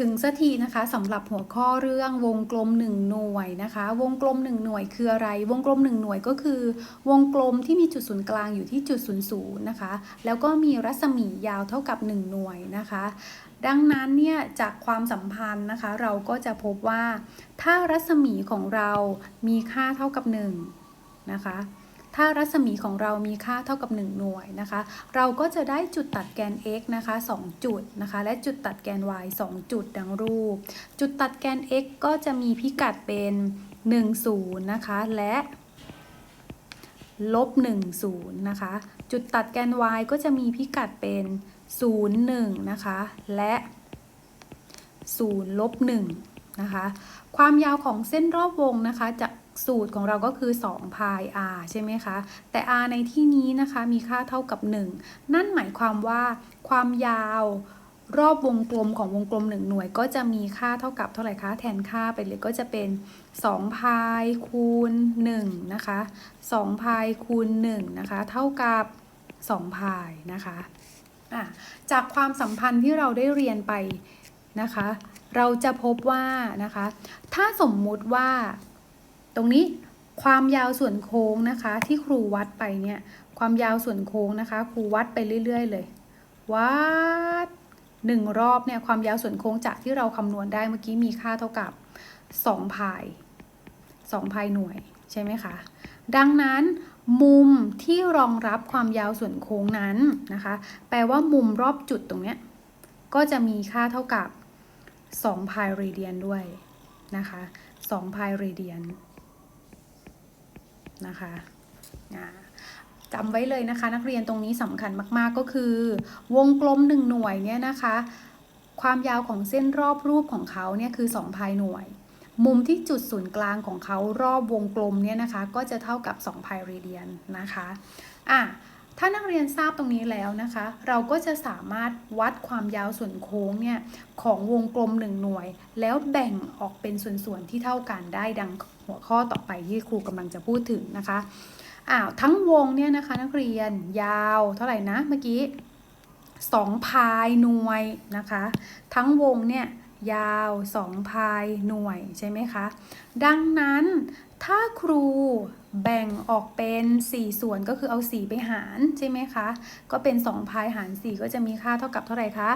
ถึงสักทีนะคะสำหรับหัวข้อเรื่องวงกลม 1 หน่วยนะคะ วงกลม 1 หน่วยคืออะไร วงกลม 1 หน่วยก็คือ วงกลมที่มีจุดศูนย์กลางอยู่ที่จุดศูนย์ศูนย์นะคะ แล้วก็มีรัศมียาวเท่ากับ 1 หน่วยนะคะ ดังนั้นเนี่ยจากความสัมพันธ์นะคะ เราก็จะพบว่า ถ้ารัศมีของเรามีค่าเท่ากับ 1 นะคะ ถ้ารัศมีของเรามีค่าเท่ากับ 1 หน่วยนะคะ เราก็จะได้จุดตัดแกน x นะคะ 2 จุดนะคะ และจุดตัดแกน y 2 จุดดังรูป จุดตัดแกน x ก็จะมีพิกัดเป็น 1 0 นะคะ และลบ1 0นะคะ จุดตัดแกน y ก็จะมีพิกัดเป็น 0 1 นะคะ และ0ลบ1นะคะ ความยาวของเส้นรอบวงนะคะจะ สูตรของเราก็คือ2พาย r ใช่ไหมคะ แต่ r ในที่นี้นะคะมีค่าเท่ากับ 1 นั่นหมายความว่าความยาวรอบวงกลมของวงกลม 1 หน่วย ก็จะมีค่าเท่ากับเท่าไหร่คะแทนค่าไปเลยก็จะเป็น2พายคูณ1นะคะ2พายคูณ1นะคะเท่ากับ2พายนะคะะจากความสัมพันธ์ที่เราได้เรียนไปนะคะ เราจะพบว่านะคะ ถ้าสมมุติว่า ตรงนี้ความยาวส่วนโค้งนะคะ ที่ครูวัดไปเนี่ยความยาวส่วนโค้งนะคะ ครูวัดไปเรื่อย ๆ เลย วัดหนึ่งรอบเนี่ยความยาวส่วนโค้งจากที่เราคำนวณได้เมื่อกี้มีค่าเท่ากับ2พาย2พายหน่วยใช่ไหมคะ ดังนั้นมุมที่รองรับความยาวส่วนโค้งนั้นนะคะ แปลว่ามุมรอบจุดตรงเนี้ยก็จะมีค่าเท่ากับ2พายเรเดียนด้วยนะคะ2พายเรเดียน นะคะจำไว้เลยนะคะ นักเรียนตรงนี้สำคัญมาก ๆ ก็คือ วงกลมหนึ่งหน่วยเนี่ยนะคะ ความยาวของเส้นรอบรูปของเขาเนี่ยคือ 2 พายหน่วย มุมที่จุดศูนย์กลางของเขารอบวงกลมเนี่ยนะคะ ก็จะเท่ากับ 2 พายเรเดียนนะคะอะ ถ้านักเรียนทราบตรงนี้แล้วนะคะ เราก็จะสามารถวัดความยาวส่วนโค้งเนี่ยของวงกลม1หน่วย แล้วแบ่งออกเป็นส่วนๆที่เท่ากันได้ดังหัวข้อต่อไปที่ครูกำลังจะพูดถึงนะคะอ้าวทั้งวงเนี่ยนะคะนักเรียนยาวเท่าไหร่นะเมื่อกี้2พายหน่วยนะคะ ทั้งวงเนี่ยยาว 2 พายหน่วยใช่ไหมคะ ดังนั้น ถ้าครูแบ่งออกเป็น 4 ส่วนก็คือเอา 4 ไปหารใช่ไหมคะ ก็เป็น 2 พายหาร 4 ก็จะมีค่าเท่ากับเท่าไหร่คะ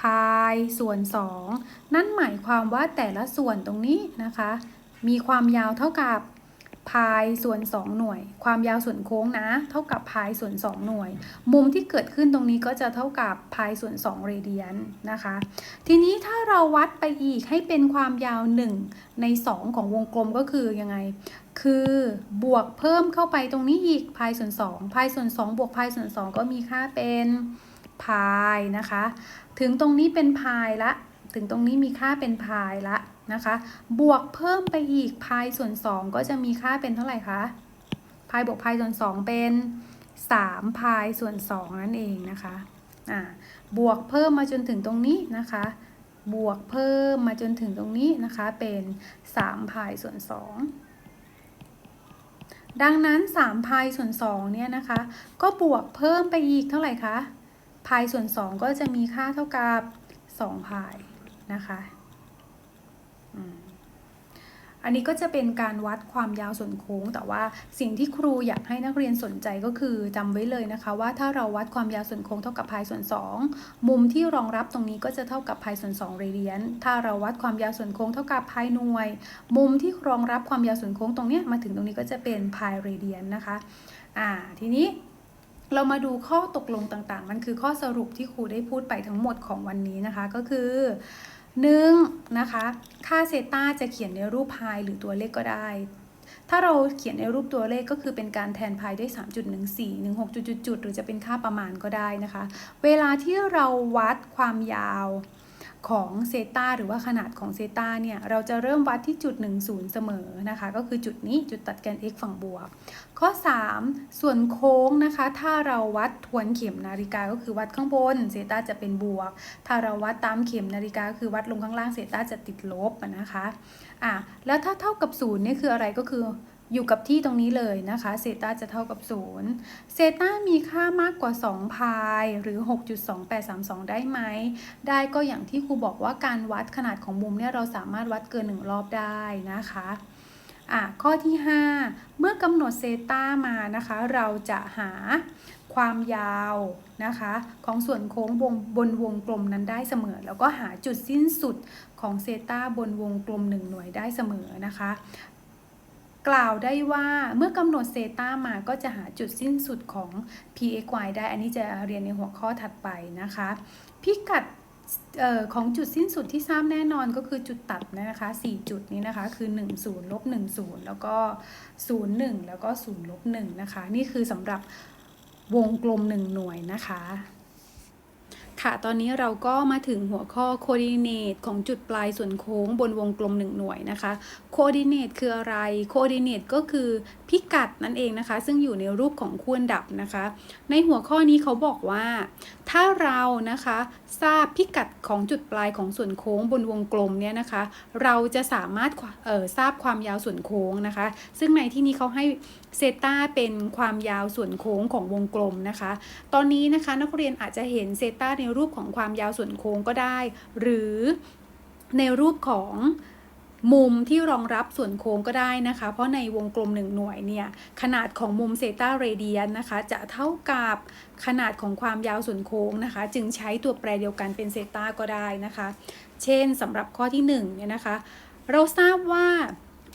พายส่วน 2 นั่นหมายความว่าแต่ละส่วนตรงนี้นะคะ มีความยาวเท่ากับ พายส่วน 2 หน่วย ความยาวส่วนโค้งนะ เท่ากับพายส่วน 2 หน่วย มุมที่เกิดขึ้นตรงนี้ก็จะเท่ากับพายส่วน2เรเดียนนะคะ ทีนี้ถ้าเราวัดไปอีกให้เป็นความยาว 1 ใน 2 ของวงกลมก็คือยังไง คือบวกเพิ่มเข้าไปตรงนี้อีกพายส่วน2พายส่วน 2 บวกพายส่วน 2 ก็มีค่าเป็นพายนะคะ ถึงตรงนี้เป็นพายละ ถึงตรงนี้มีค่าเป็นพายละ นะคะ บวกเพิ่มไปอีกพายส่วน 2 ก็จะมีค่าเป็นเท่าไหร่คะพายบวกพายส่วน 2 เป็น3พายส่วน 2 นั่นเองนะคะอ่าบวกเพิ่มมาจนถึงตรงนี้นะคะ บวกเพิ่มมาจนถึงตรงนี้นะคะเป็น3พายส่วน 2ดังนั้น3พายส่วน2เนี่ยนะคะ ก็บวกเพิ่มไปอีกเท่าไหร่คะพายส่วน 2 ก็จะมีค่าเท่ากับ2พายนะคะ อันนี้ก็จะเป็นการวัดความยาวส่วนโค้ง แต่ว่าสิ่งที่ครูอยากให้นักเรียนสนใจก็คือจำไว้เลยนะคะ ว่าถ้าเราวัดความยาวส่วนโค้งเท่ากับพายส่วน 2 มุมที่รองรับตรงนี้ก็จะเท่ากับพายส่วน2เรเดียนถ้าเราวัดความยาวส่วนโค้งเท่ากับพายหน่วย มุมที่รองรับความยาวส่วนโค้งตรงนี้มาถึงตรงนี้ก็จะเป็นพายเรเดียนนะคะอ่าทีนี้เรามาดูข้อตกลงต่างๆ มันคือข้อสรุปที่ครูได้พูดไปทั้งหมดของวันนี้นะคะก็คือ หนึ่งนะคะ ค่าเซตาจะเขียนในรูปพายหรือตัวเลขก็ได้ ถ้าเราเขียนในรูปตัวเลขก็คือเป็นการแทนพายด้วย 3.14 16จุดจุดหรือจะเป็นค่าประมาณก็ได้นะคะ เวลาที่เราวัดความยาว ของเซตาหรือว่าขนาดของเซตาเนี่ยเราจะเริ่มวัดที่จุด 10 เสมอนะคะ ก็คือจุดนี้จุดตัดแกน x ฝั่งบวก ข้อ 3 ส่วนโค้งนะคะ ถ้าเราวัดทวนเข็มนาฬิกาก็คือวัดข้างบนเซตาจะเป็นบวก ถ้าเราวัดตามเข็มนาฬิกาก็คือวัดลงข้างล่างเซตาจะติดลบนะคะอะแล้วถ้าเท่ากับ0นี่คืออะไรก็คือ อยู่กับที่ตรงนี้เลยนะคะเซต้าจะเท่ากับ0เซต้ามีค่ามากกว่า 2 พายหรือ 6.2832 ได้ไหม ได้ก็อย่างที่ครูบอกว่าการวัดขนาดของมุมเนี่ยเราสามารถวัดเกิน 1 รอบได้นะคะอะข้อที่ 5 เมื่อกำหนดเซต้ามานะคะ เราจะหาความยาวนะคะ ของส่วนโค้งบนบนวงกลมนั้นได้เสมอ แล้วก็หาจุดสิ้นสุดของเซต้าบนวงกลม 1 หน่วยได้เสมอนะคะ กล่าวได้ว่าเมื่อกำหนดเซตามาก็จะหาจุดสิ้นสุดของ pxy ได้ อันนี้จะเรียนในหัวข้อถัดไปนะคะ พิกัดออของจุดสิ้นสุดที่ทราบแน่นอนก็คือจุดตัดนะคะ 4 จุดนี้นะคะ คือ 1 0ลบ1 0 แล้วก็ 0 1 แล้วก็0ลบ1นะคะ นี่คือสำหรับวงกลม 1 หน่วยนะคะ ค่ะ ตอนนี้เราก็มาถึงหัวข้อ coordinate ของจุดปลายส่วนโค้งบนวงกลม 1 หน่วยนะคะ coordinate คืออะไร coordinate ก็คือพิกัดนั่นเองนะคะ ซึ่งอยู่ในรูปของคู่อันดับนะคะ ในหัวข้อนี้เขาบอกว่า ถ้าเรานะคะทราบพิกัดของจุดปลายของส่วนโค้งบนวงกลมเนี่ยนะคะ เราจะสามารถเอ่อทราบความยาวส่วนโค้งนะคะ ซึ่งในที่นี้เขาให้เซตาเป็นความยาวส่วนโค้งของวงกลมนะคะ ตอนนี้นะคะนักเรียนอาจจะเห็นเซตาในรูปของความยาวส่วนโค้งก็ได้ หรือในรูปของมุมที่รองรับส่วนโค้งก็ได้นะคะ เพราะในวงกลม 1 หน่วยเนี่ย ขนาดของมุมเซตาเรเดียนนะคะ จะเท่ากับขนาดของความยาวส่วนโค้งนะคะ จึงใช้ตัวแปรเดียวกันเป็นเซตาก็ได้นะคะ เช่นสำหรับข้อที่1เนี่ยนะคะ เราทราบว่า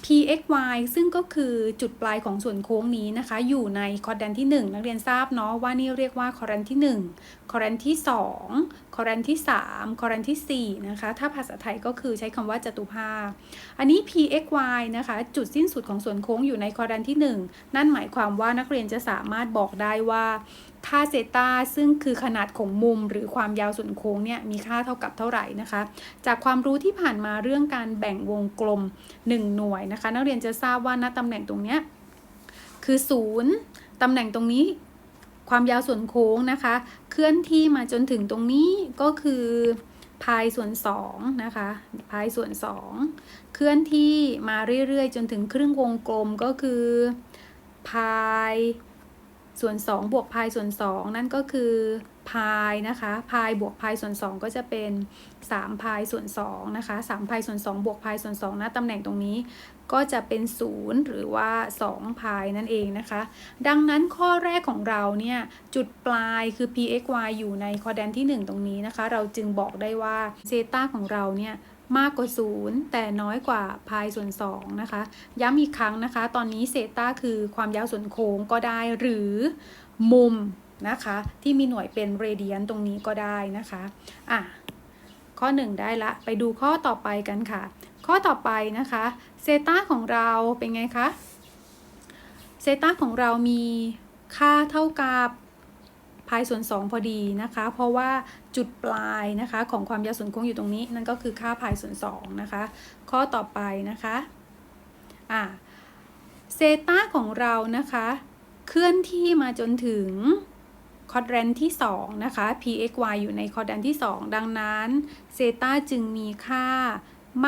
pxy ซึ่งก็คือจุดปลายของส่วนโค้งนี้นะคะ อยู่ในคอร์ดแดนที่ 1 นักเรียนทราบเนาะว่านี่เรียกว่าคอร์ดแดนที่ 1 คอร์ดแดนที่ 2 คอร์ดแดนที่ 3 คอร์ดแดนที่ 4 นะคะ ถ้าภาษาไทยก็คือใช้คำว่าจตุภาค อันนี้ pxy นะคะ จุดสิ้นสุดของส่วนโค้งอยู่ในคอร์ดแดนที่ 1 นั่นหมายความว่านักเรียนจะสามารถบอกได้ว่า ค่าเซตาซึ่งคือขนาดของมุมหรือความยาวส่วนโค้งเนี่ยมีค่าเท่ากับเท่าไหร่นะคะ จากความรู้ที่ผ่านมาเรื่องการแบ่งวงกลม 1 หน่วยนะคะ นักเรียนจะทราบว่าณตำแหน่งตรงเนี้ยคือ 0ตำแหน่งตรงนี้ความยาวส่วนโค้งนะคะ เคลื่อนที่มาจนถึงตรงนี้ก็คือพายส่วน2นะคะพายส่วน 2 เคลื่อนที่มาเรื่อยๆ จนถึงครึ่งวงกลมก็คือพาย ส่วน2บวกพายส่วน 2 นั่นก็คือพายนะคะพายบวกพายส่วน 2 ก็จะเป็น3พายส่วน2นะคะ3พายส่วน 2 บวกพายส่วน2นะตำแหน่งตรงนี้ ก็จะเป็น 0 หรือว่า2พายนั่นเองนะคะ ดังนั้นข้อแรกของเราเนี่ย จุดปลายคือ pxy อยู่ในคอร์ดแดนที่ 1 ตรงนี้นะคะ เราจึงบอกได้ว่าเซต้าของเราเนี่ย มากกว่า 0 แต่น้อยกว่าพายส่วน2นะคะ ย้ำอีกครั้งนะคะ ตอนนี้เซต้าคือความยาวส่วนโค้งก็ได้หรือมุมนะคะ ที่มีหน่วยเป็นเรเดียนตรงนี้ก็ได้นะคะอะข้อ 1 ได้ละ ไปดูข้อต่อไปกันค่ะ ข้อต่อไปนะคะเซต้าของเราเป็นไงคะเซต้าของเรามีค่าเท่ากับ พายส่วน 2 พอดีนะคะ เพราะว่าจุดปลายนะคะของความยาวส่วนโค้งอยู่ตรงนี้ นั่นก็คือค่าพายส่วน2นะคะ ข้อต่อไปนะคะอะเซตาของเรานะคะ เคลื่อนที่มาจนถึงคอร์ดแดนที่ 2 นะคะ pxy อยู่ในคอร์ดแดนที่ 2 ดังนั้นเซตาจึงมีค่า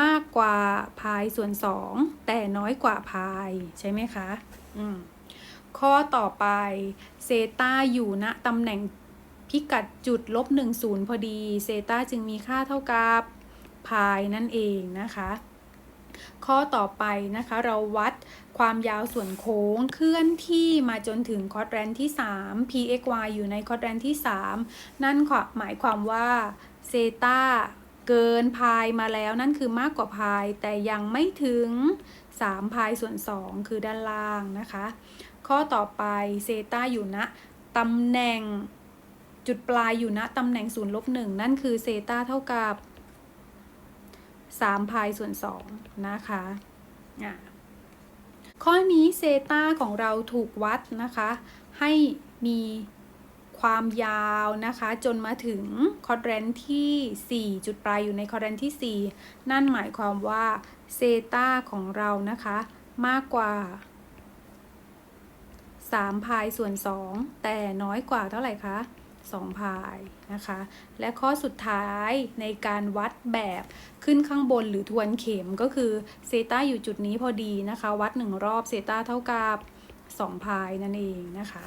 มากกว่าพายส่วน 2 แต่น้อยกว่าพายใช่ไหมคะ อืม ข้อต่อไปเซตาอยู่ณตำแหน่งพิกัดจุดลบ1 0 พอดีเซตาจึงมีค่าเท่ากับพายนั่นเองนะคะ ข้อต่อไปนะคะเราวัดความยาวส่วนโค้งเคลื่อนที่มาจนถึงคอร์ดแรนที่ 3 pxy อยู่ในคอร์ดแรนที่ 3 นั่นหมายความว่าเซตาเกินพายมาแล้วนั่นคือมากกว่าพายแต่ยังไม่ถึง3พายส่วน 2 คือด้านล่างนะคะ ข้อต่อไปเซตาอยู่ณตำแหน่งจุดปลายอยู่ณตำแหน่ง0ลบ1นั่นคือเซตาเท่ากับ3พายส่วน2นะคะอะข้อนี้เซตาของเราถูกวัดนะคะ ให้มีความยาวนะคะ จนมาถึงคอร์ดแรนที่ 4 จุดปลายอยู่ในคอร์ดแรนที่ 4 นั่นหมายความว่าเซตาของเรานะคะ มากกว่า 3พายส่วน 2 แต่น้อยกว่าเท่าไหร่คะ2พายนะคะ และข้อสุดท้ายในการวัดแบบขึ้นข้างบนหรือทวนเข็มก็คือเซต้าอยู่จุดนี้พอดีนะคะ วัด 1 รอบเซต้าเท่ากับ2พายนั่นเองนะคะ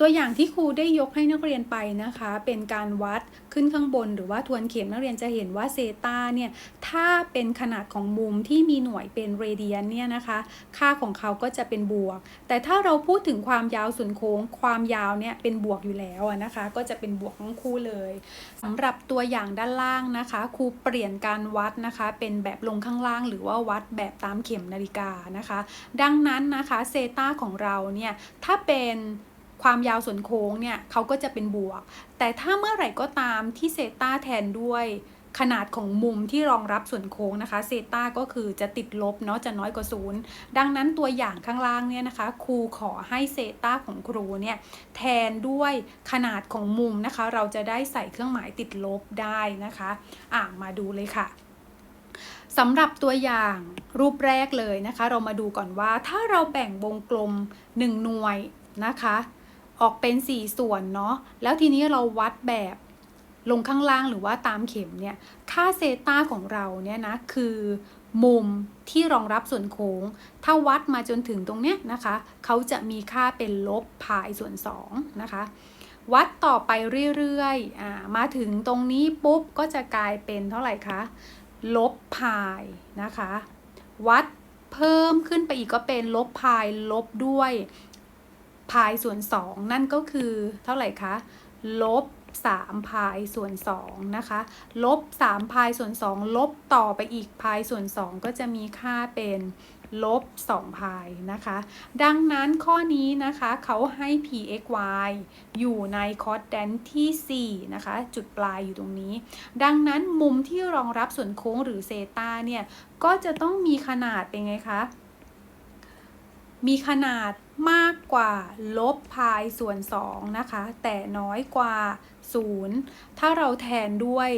ตัวอย่างที่ครูได้ยกให้นักเรียนไปนะคะ เป็นการวัดขึ้นข้างบน หรือว่าทวนเข็มนักเรียนจะเห็นว่าเซตาเนี่ยถ้าเป็นขนาดของมุมที่มีหน่วยเป็นเรเดียนเนี่ยนะคะ ค่าของเขาก็จะเป็นบวก แต่ถ้าเราพูดถึงความยาวส่วนโค้ง ความยาวเนี่ยเป็นบวกอยู่แล้วนะคะ ก็จะเป็นบวกทั้งคู่เลยสำหรับตัวอย่างด้านล่างนะคะครูเปลี่ยนการวัดนะคะ เป็นแบบลงข้างล่าง หรือว่าวัดแบบตามเข็มนาฬิกานะคะ ดังนั้นนะคะเซตาของเราเนี่ยถ้าเป็น ความยาวส่วนโค้งเนี่ยเขาก็จะเป็นบวก แต่ถ้าเมื่อไหร่ก็ตามที่เซต้าแทนด้วยขนาดของมุมที่รองรับส่วนโค้งนะคะเซต้าก็คือจะติดลบเนาะจะน้อยกว่าศูนย์ดังนั้นตัวอย่างข้างล่างเนี่ยนะคะ ครูขอให้เซต้าของครูเนี่ยแทนด้วยขนาดของมุมนะคะ เราจะได้ใส่เครื่องหมายติดลบได้นะคะอะมาดูเลยค่ะสำหรับตัวอย่างรูปแรกเลยนะคะ เรามาดูก่อนว่าถ้าเราแบ่งวงกลม 1 หน่วยนะคะ ออกเป็น 4 ส่วนเนาะแล้วทีนี้เราวัดแบบลงข้างล่างหรือว่าตามเข็มเนี่ยค่าเซตาของเราเนี่ยนะคือมุมที่รองรับส่วนโค้ง ถ้าวัดมาจนถึงตรงเนี้ยนะคะ เขาจะมีค่าเป็นลบพายส่วน2นะคะ วัดต่อไปเรื่อยๆอ่ามาถึงตรงนี้ปุ๊บก็จะกลายเป็นเท่าไหร่คะ ลบพายนะคะ วัดเพิ่มขึ้นไปอีกก็เป็นลบพายลบด้วย พายส่วน 2 นั่นก็คือเท่าไหร่คะลบ3พายส่วน2นะคะลบ3พายส่วน 2 ลบต่อไปอีกพายส่วน 2 ก็จะมีค่าเป็นลบ2พายนะคะ ดังนั้นข้อนี้นะคะเขาให้ pxy อยู่ในคอร์ดแดนที่ 4 นะคะ จุดปลายอยู่ตรงนี้ ดังนั้นมุมที่รองรับส่วนโค้งหรือเซตาเนี่ย ก็จะต้องมีขนาดเป็นไงคะ มีขนาด มากกว่าลบพายส่วน 2 นะคะ แต่น้อยกว่า 0 ถ้าเราแทนด้วย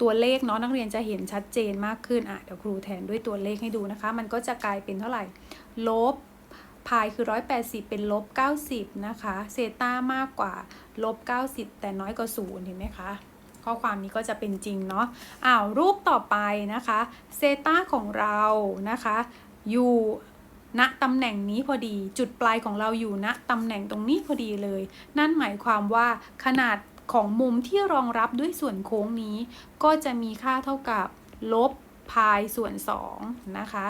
ตัวเลขเนาะนักเรียนจะเห็นชัดเจนมากขึ้นอะเดี๋ยวครูแทนด้วยตัวเลขให้ดูนะคะ มันก็จะกลายเป็นเท่าไหร่ ลบพายคือ 180 เป็นลบ 90 นะคะ เซต้ามากกว่าลบ 90 แต่น้อยกว่า0เห็นไหมคะ ข้อความนี้ก็จะเป็นจริงเนาะอ้าวรูปต่อไปนะคะ เซต้าของเรานะคะอยู่ ณตำแหน่งนี้พอดี จุดปลายของเราอยู่ณตำแหน่งตรงนี้พอดีเลย นั่นหมายความว่าขนาดของมุมที่รองรับด้วยส่วนโค้งนี้ ก็จะมีค่าเท่ากับลบพายส่วน2นะคะ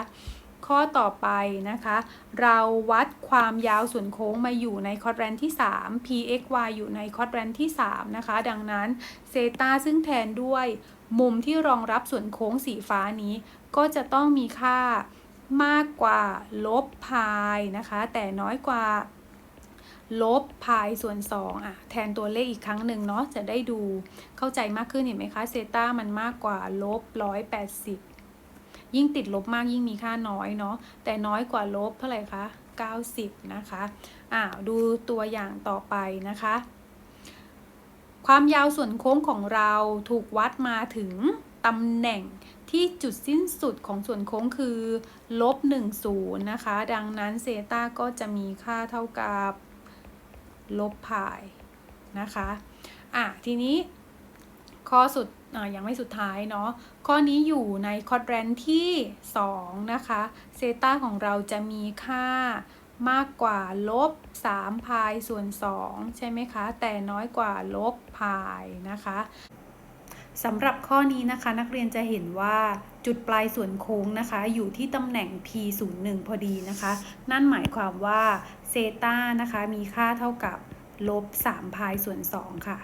ข้อต่อไปนะคะ เราวัดความยาวส่วนโค้งมาอยู่ในคอร์ดแรนที่ 3 pxy อยู่ในคอร์ดแรนที่ 3 นะคะ ดังนั้นเซตาซึ่งแทนด้วยมุมที่รองรับส่วนโค้งสีฟ้านี้ ก็จะต้องมีค่า มากกว่าลบพายนะคะ แต่น้อยกว่าลบพายส่วน2อะแทนตัวเลขอีกครั้งหนึ่งเนาะจะได้ดูเข้าใจมากขึ้นเห็นไหมคะเซต้ามันมากกว่าลบ180ยิ่งติดลบมากยิ่งมีค่าน้อยเนาะแต่น้อยกว่าลบเท่าไหร่คะ90 นะคะอ่าดูตัวอย่างต่อไปนะคะ ความยาวส่วนโค้งของเราถูกวัดมาถึงตำแหน่ง ที่จุดสิ้นสุดของส่วนโค้งคือลบ1 0นะคะ ดังนั้นเซต้าก็จะมีค่าเท่ากับลบพายนะคะอะทีนี้ข้อสุดอะยังไม่สุดท้ายเนาะข้อนี้อยู่ในคอร์ดแรนที่ 2 นะคะเซต้าของเราจะมีค่ามากกว่าลบ3พายส่วน 2 ใช่ไหมคะ แต่น้อยกว่าลบพายนะคะ สำหรับข้อนี้นะคะนักเรียนจะเห็นว่าจุดปลายส่วนโค้งนะคะ อยู่ที่ตำแหน่ง p01 พอดีนะคะ นั่นหมายความว่าเซตานะคะมีค่าเท่ากับลบ3พายส่วน 2 ค่ะ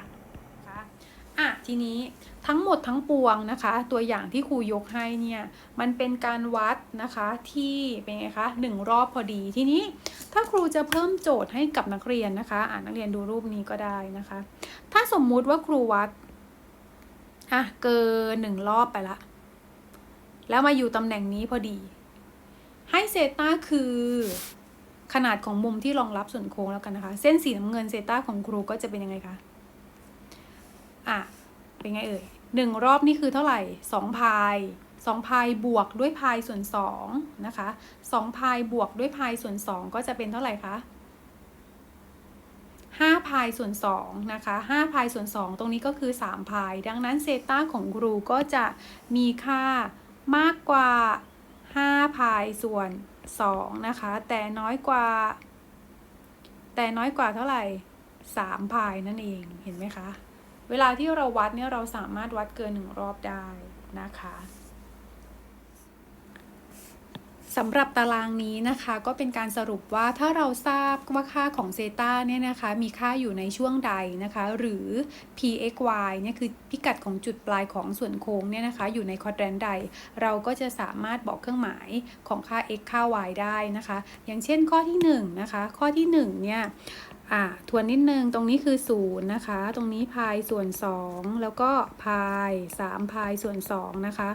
อะทีนี้ทั้งหมดทั้งปวงนะคะ ตัวอย่างที่ครูยกให้เนี่ยมันเป็นการวัดนะคะที่เป็นไงคะหนึ่งรอบพอดีทีนี้ถ้าครูจะเพิ่มโจทย์ให้กับนักเรียนนะคะ อ่านักเรียนดูรูปนี้ก็ได้นะคะ ถ้าสมมุติว่าครูวัด อะเกินหนึ่งรอบไปละ แล้วมาอยู่ตำแหน่งนี้พอดี ให้เซต้าคือขนาดของมุมที่รองรับส่วนโค้งแล้วกันนะคะ เส้นสีน้ำเงินเซต้าของครูก็จะเป็นยังไงคะ อะ เป็นไงเอ่ยหนึ่งรอบนี่คือเท่าไหร่สองพายสองพายบวกด้วยพายส่วนสองนะคะสองพายบวกด้วยพายส่วนสองก็จะเป็นเท่าไหร่คะ 5พายส่วน2นะคะ5พายส่วน 2 ตรงนี้ก็คือ3พายดังนั้นเซต้าของครูก็จะมีค่ามากกว่า5พายส่วน2นะคะแต่น้อยกว่า แต่น้อยกว่าเท่าไหร่3พายนั่นเองเห็นไหมคะ เวลาที่เราวัดเนี่ยเราสามารถวัดเกินหนึ่งรอบได้นะคะ สำหรับตารางนี้นะคะก็เป็นการสรุปว่าถ้าเราทราบว่าค่าของเซตาเนี่ยนะคะมีค่าอยู่ในช่วงใดนะคะ หรือ pxy เนี่ยคือพิกัดของจุดปลายของส่วนโค้งเนี่ยนะคะอยู่ในคอร์ดแรนใด เราก็จะสามารถบอกเครื่องหมายของค่า x ค่า y ได้นะคะ อย่างเช่นข้อที่1นะคะข้อที่1เนี่ยอ่าทวนนิดนึง ตรงนี้คือ0นะคะ ตรงนี้พายส่วน 2 แล้วก็พาย3พายส่วน2นะคะ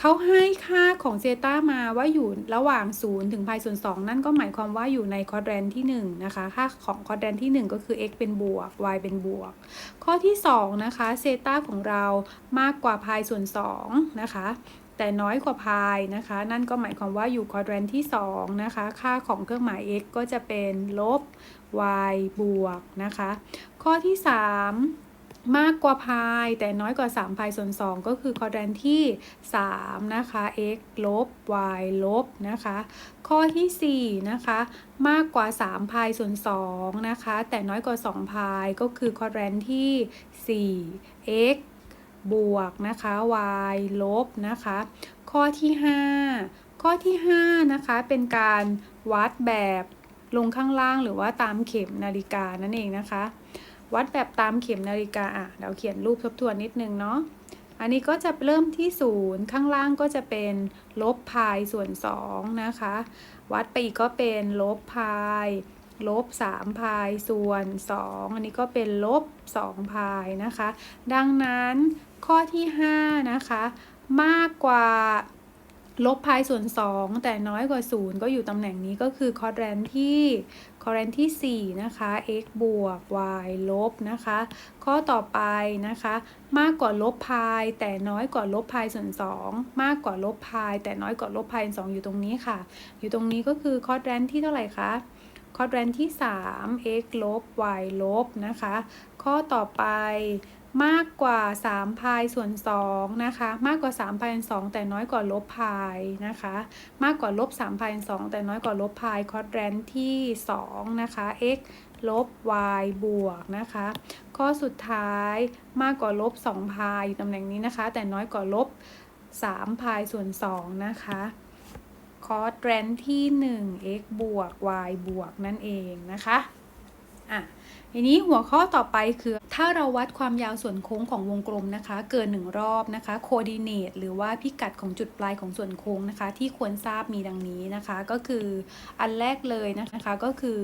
เขาให้ค่าของเซตามาว่าอยู่ระหว่าง 0 ถึงพายส่วน2นั่นก็หมายความว่าอยู่ในคอร์ดแรนที่ 1 นะคะ ค่าของคอร์ดแรนที่ 1 ก็คือ x เป็นบวก y เป็นบวก ข้อที่ 2 นะคะเซตาของเรามากกว่าพายส่วน2นะคะแต่น้อยกว่าพายนะคะ นั่นก็หมายความว่าอยู่คอร์ดแรนที่ 2 นะคะ ค่าของเครื่องหมาย x ก็จะเป็นลบ y บวกนะคะ ข้อที่ 3 มากกว่าพายแต่น้อยกว่า3พายส่วน 2 ก็คือคอร์ดแรนที่ 3 นะคะ x ลบ y ลบนะคะ ข้อที่ 4 นะคะ มากกว่า3พายส่วน2นะคะ แต่น้อยกว่า2พายก็คือคอร์ดแรนที่ 4 x บวกนะคะ y ลบนะคะ ข้อที่ 5 ข้อที่ 5 นะคะ เป็นการวัดแบบลงข้างล่างหรือว่าตามเข็มนาฬิกานั่นเองนะคะ วัดแบบตามเข็มนาฬิกาอะเราเขียนรูปทบทวนนิดนึงเนาะอันนี้ก็จะเริ่มที่ศูนย์ข้างล่างก็จะเป็นลบพายส่วน2นะคะ วัดไปอีกก็เป็นลบพายลบ3พายส่วน 2 อันนี้ก็เป็นลบ2พายนะคะ ดังนั้นข้อที่ 5 นะคะ มากกว่าลบพายส่วน 2 แต่น้อยกว่า 0 ก็อยู่ตำแหน่งนี้ก็คือคอร์ดแรนที่ อร์ดแรนที่ 4 นะคะ x บวก y ลบนะคะ ข้อต่อไปนะคะ มากกว่าลบพายแต่น้อยกว่าลบพายส่วน 2 มากกว่าลบพายแต่น้อยกว่าลบพายส่วน2อยู่ตรงนี้ค่ะ อยู่ตรงนี้ก็คือคอร์แรนที่เท่าไหร่คะคอร์แรนที่ 3 x ลบ y ลบนะคะ ข้อต่อไป มากกว่า3พายส่วน2นะคะมากกว่า3พายส่วน2แต่น้อยกว่าลบพายนะคะมากกว่าลบ3พายส่วน2แต่น้อยกว่าลบพายคอร์ดแรนที่2นะคะ x ลบ y บวกนะคะ ข้อสุดท้ายมากกว่าลบ2พายอยู่ตำแหน่งนี้นะคะ แต่น้อยกว่าลบ3พายส่วน2นะคะคอร์ดแรนที่ 1 x บวก y บวกนั่นเองนะคะ อะทีนี้หัวข้อต่อไปคือ ถ้าเราวัดความยาวส่วนโค้งของวงกลมนะคะ เกินหนึ่งรอบนะคะโคดิเนตหรือว่าพิกัดของจุดปลายของส่วนโค้งนะคะ ที่ควรทราบมีดังนี้นะคะ ก็คืออันแรกเลยนะคะก็คือ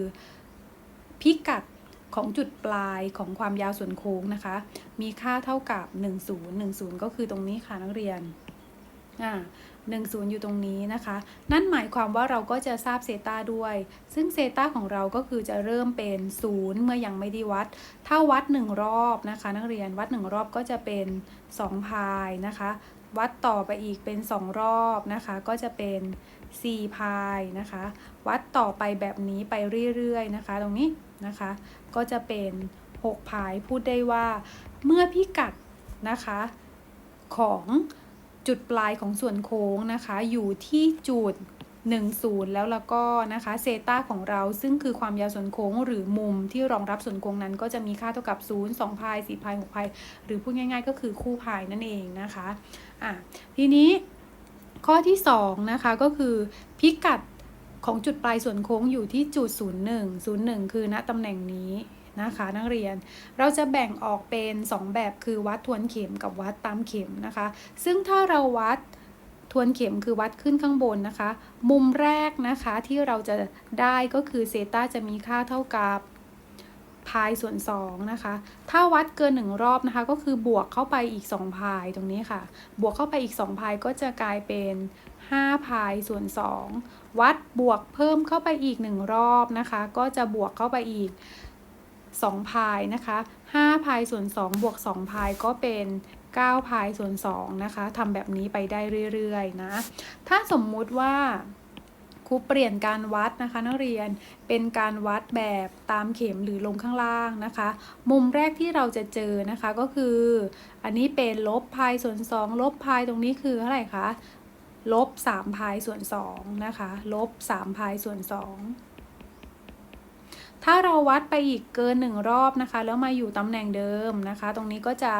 พิกัดของจุดปลายของความยาวส่วนโค้งนะคะ มีค่าเท่ากับ 10 10 ก็คือตรงนี้ค่ะนักเรียน อ่า10อยู่ตรงนี้นะคะ นั่นหมายความว่าเราก็จะทราบเซตาด้วย ซึ่งเซตาของเราก็คือจะเริ่มเป็น0เมื่อยังไม่ได้วัด ถ้าวัด1รอบนะคะ นักเรียนวัด1รอบก็จะเป็น2พายนะคะ วัดต่อไปอีกเป็น2รอบนะคะ ก็จะเป็น4พายนะคะ วัดต่อไปแบบนี้ไปเรื่อยๆนะคะ ตรงนี้นะคะ ก็จะเป็น6พายพูดได้ว่า เมื่อพิกัดนะคะของ จุดปลายของส่วนโค้งนะคะ อยู่ที่จุด 10 แล้วแล้วก็นะคะเซตาของเราซึ่งคือความยาวส่วนโค้งหรือมุมที่รองรับส่วนโค้งนั้นก็จะมีค่าเท่ากับ 0 2พาย4พาย6พายหรือพูดง่าย ๆ ก็คือคู่พายนั่นเองนะคะอะทีนี้ข้อที่2นะคะก็คือพิกัดของจุดปลายส่วนโค้งอยู่ที่จุด 01 01 คือณตำแหน่งนี้ นะคะนักเรียน เราจะแบ่งออกเป็น 2 แบบคือวัดทวนเข็มกับวัดตามเข็มนะคะ ซึ่งถ้าเราวัดทวนเข็มคือวัดขึ้นข้างบนนะคะ มุมแรกนะคะที่เราจะได้ก็คือเซต้าจะมีค่าเท่ากับพายส่วน2นะคะ ถ้าวัดเกิน 1 รอบนะคะ ก็คือบวกเข้าไปอีก 2 พายตรงนี้ค่ะ บวกเข้าไปอีก 2 พายก็จะกลายเป็น5พายส่วน 2 วัดบวกเพิ่มเข้าไปอีก 1 รอบนะคะ ก็จะบวกเข้าไปอีก 2พายนะคะ5พายส่วน2บวก2พายก็เป็น9พายส่วน2นะคะทำแบบนี้ไปได้เรื่อยๆนะ ถ้าสมมุติว่าครูเปลี่ยนการวัดนะคะ นักเรียนเป็นการวัดแบบตามเข็มหรือลงข้างล่างนะคะ มุมแรกที่เราจะเจอนะคะก็คือ อันนี้เป็นลบพายส่วน 2 ลบพายตรงนี้คือเท่าไหร่คะลบ3พายส่วน2นะคะลบ3พายส่วน2 ถ้าเราวัดไปอีกเกิน 1 รอบนะคะ แล้วมาอยู่ตำแหน่งเดิมนะคะ ตรงนี้ก็จะ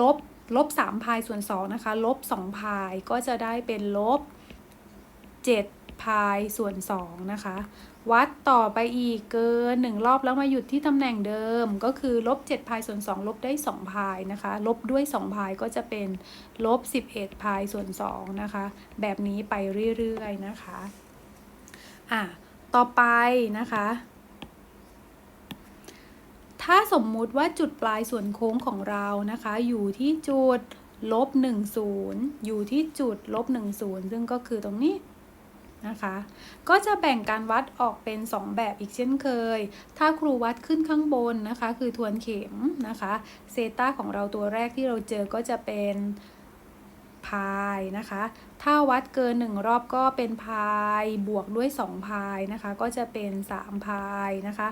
ลบลบ3พายส่วน2นะคะ ลบ2พายก็จะได้เป็นลบ7พายส่วน2นะคะ วัดต่อไปอีกเกิน 1 รอบแล้วมาหยุดที่ตำแหน่งเดิม ก็คือลบ7พายส่วน2ลบได้2พายนะคะ ลบด้วย2พายก็จะเป็นลบ11พายส่วน2นะคะ แบบนี้ไปเรื่อยๆนะคะ อะ ต่อไปนะคะ ถ้าสมมุติว่าจุดปลายส่วนโค้งของเรานะคะ อยู่ที่จุดลบ10 อยู่ที่จุดลบ10 ซึ่งก็คือตรงนี้นะคะ ก็จะแบ่งการวัดออกเป็น 2 แบบอีกเช่นเคย ถ้าครูวัดขึ้นข้างบนนะคะ คือทวนเข็มนะคะ เซตาของเราตัวแรกที่เราเจอก็จะเป็น พายนะคะ ถ้าวัดเกิน 1 รอบก็เป็นพายบวกด้วย 2 พายนะคะ ก็จะเป็น 3 พายนะคะ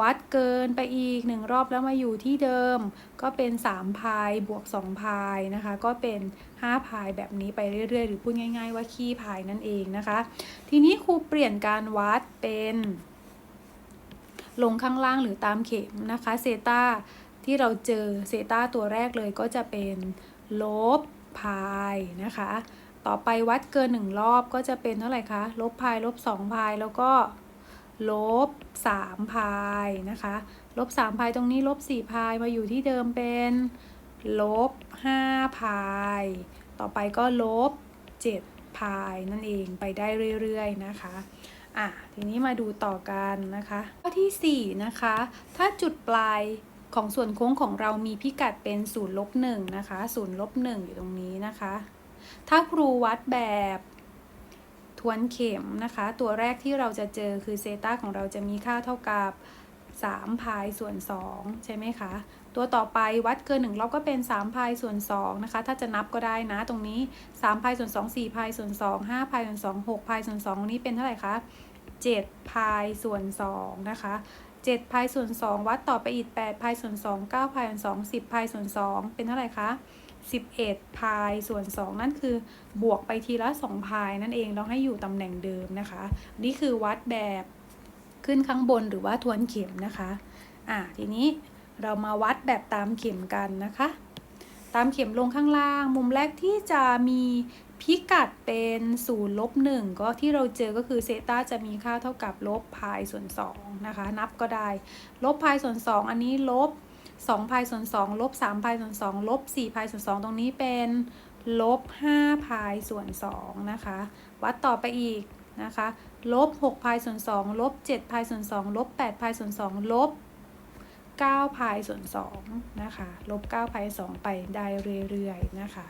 วัดเกินไปอีก 1 รอบแล้วมาอยู่ที่เดิม ก็เป็น 3 พายบวก 2 พายนะคะ ก็เป็น 5 พายแบบนี้ไปเรื่อยๆ หรือพูดง่าย ๆ ว่าขี้พายนั่นเองนะคะ ทีนี้ครูเปลี่ยนการวัดเป็นลงข้างล่างหรือตามเข็มนะคะเซตาที่เราเจอเซตาตัวแรกเลยก็จะเป็นลบ พายนะคะ ต่อไปวัดเกิน 1 รอบก็จะเป็นเท่าไหร่คะ ลบพายลบ2พายแล้วก็ลบ3พายนะคะ ลบ3พายตรงนี้ลบ4พายมาอยู่ที่เดิมเป็นลบ5พาย ต่อไปก็ลบ7พายนั่นเองไปได้เรื่อยๆนะคะอะทีนี้มาดูต่อกันนะคะ ข้อที่ 4 นะคะ ถ้าจุดปลาย ของส่วนโค้งของเรามีพิกัดเป็น0ลบ1นะคะ0ลบ1อยู่ตรงนี้นะคะ ถ้าครูวัดแบบทวนเข็มนะคะ ตัวแรกที่เราจะเจอคือเซตาของเราจะมีค่าเท่ากับ3พายส่วน2ใช่ไหมคะ ตัวต่อไปวัดเกิน1รอบก็เป็น3พายส่วน2นะคะ ถ้าจะนับก็ได้นะตรงนี้3พายส่วน2 4พายส่วน2 5พายส่วน2 6พายส่วน2นี้เป็นเท่าไหร่คะ7พายส่วน2นะคะ 7พายส่วน2วัดต่อไปอีก8พายส่วน2 9พายส่วน2 10พายส่วน2เป็นเท่าไหร่คะ11พายส่วน 2 นั่นคือบวกไปทีละ2พายนั่นเองเราให้อยู่ตำแหน่งเดิมนะคะ นี่คือวัดแบบขึ้นข้างบนหรือว่าทวนเข็มนะคะอะทีนี้เรามาวัดแบบตามเข็มกันนะคะ ตามเข็มลงข้างล่าง มุมแรกที่จะมี พิกัดเป็น0ลบ1ก็ที่เราเจอก็คือเซต้าจะมีค่าเท่ากับลบพายส่วน2นะคะ นับก็ได้ ลบพายส่วน 2 อันนี้ลบ2พายส่วน2ลบ3พายส่วน2ลบ4พายส่วน2ตรงนี้เป็นลบ5พายส่วน2นะคะ วัดต่อไปอีกนะคะลบ6พายส่วน2ลบ7พายส่วน2ลบ8พายส่วน2ลบ9พายส่วน2นะคะลบ9พาย2ไปได้เรื่อยๆนะคะ